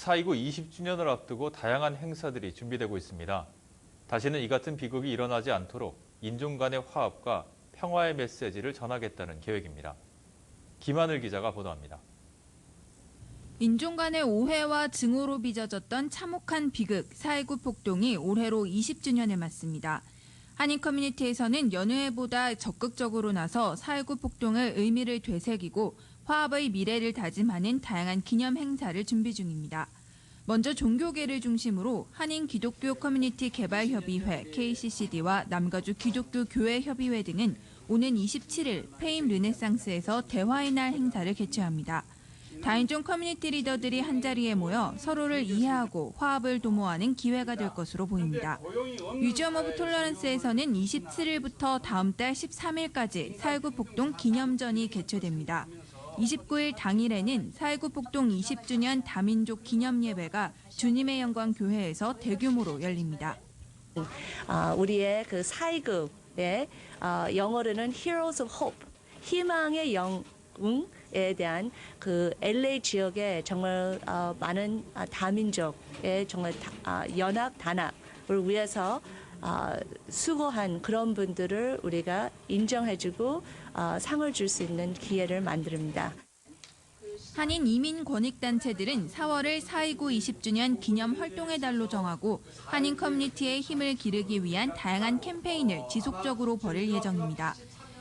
4.29 20주년을 앞두고 다양한 행사들이 준비되고 있습니다. 다시는 이 같은 비극이 일어나지 않도록 인종 간의 화합과 평화의 메시지를 전하겠다는 계획입니다. 김하늘 기자가 보도합니다. 인종 간의 오해와 증오로 빚어졌던 참혹한 비극 4.19 폭동이 올해로 20주년을 맞습니다. 한인 커뮤니티에서는 해보다 적극적으로 나서 4.19 폭동의 의미를 되새기고 화합의 미래를 다짐하는 다양한 기념 행사를 준비 중입니다. 먼저 종교계를 중심으로 한인 기독교 커뮤니티 개발협의회 KCCD와 남가주 기독교 교회 협의회 등은 오는 27일 페임 르네상스에서 대화의 날 행사를 개최합니다. 다인종 커뮤니티 리더들이 한자리에 모여 서로를 이해하고 화합을 도모하는 기회가 될 것으로 보입니다. 뮤지엄 오브 톨러런스에서는 27일부터 다음 달 13일까지 4.19 폭동 기념전이 개최됩니다. 29일 당일에는 4.19 폭동 20주년 다민족 기념 예배가 주님의 영광 교회에서 대규모로 열립니다. 아, 우리의 그 사이급의 아, 영어로는 Heroes of Hope, 희망의 영웅 에 대한 그 LA 지역에 정말 아, 많은 아, 다민족의 정말 다- 아, 연합 단합을 위해서 아, 수고한 그런 분들을 우리가 인정해주고 아, 상을 줄 수 있는 기회를 만듭니다. 한인 이민 권익단체들은 4월을 4.29 20주년 기념 활동의 달로 정하고 한인 커뮤니티의 힘을 기르기 위한 다양한 캠페인을 지속적으로 벌일 예정입니다.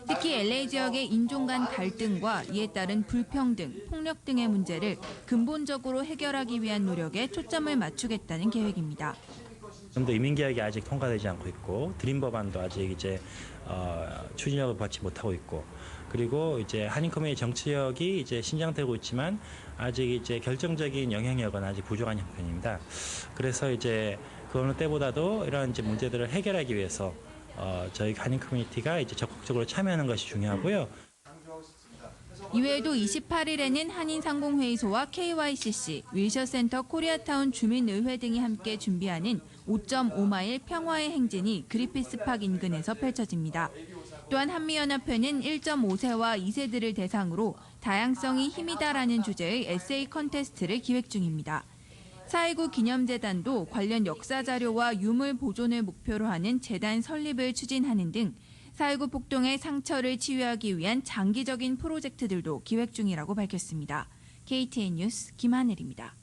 특히 LA 지역의 인종 간 갈등과 이에 따른 불평등, 폭력 등의 문제를 근본적으로 해결하기 위한 노력에 초점을 맞추겠다는 계획입니다. 좀더 이민 계약이 아직 통과되지 않고 있고 드림 법안도 아직 이제 어, 추진력을 받지 못하고 있고 그리고 이제 한인 커뮤니티 정치력이 이제 신장되고 있지만 아직 이제 결정적인 영향력은 아직 부족한 형편입니다. 그래서 이제 그 어느 때보다도 이런 이제 문제들을 해결하기 위해서 어, 저희 한인 커뮤니티가 이제 적극적으로 참여하는 것이 중요하고요. 이외에도 28일에는 한인상공회의소와 KYCC, 윌셔센터 코리아타운 주민의회 등이 함께 준비하는 5.5마일 평화의 행진이 그리피스팍 인근에서 펼쳐집니다. 또한 한미연합회는 1.5세와 2세들을 대상으로 다양성이 힘이다라는 주제의 에세이 컨테스트를 기획 중입니다. 4.19 기념재단도 관련 역사 자료와 유물 보존을 목표로 하는 재단 설립을 추진하는 등 4.19 폭동의 상처를 치유하기 위한 장기적인 프로젝트들도 기획 중이라고 밝혔습니다. KTN 뉴스 김하늘입니다.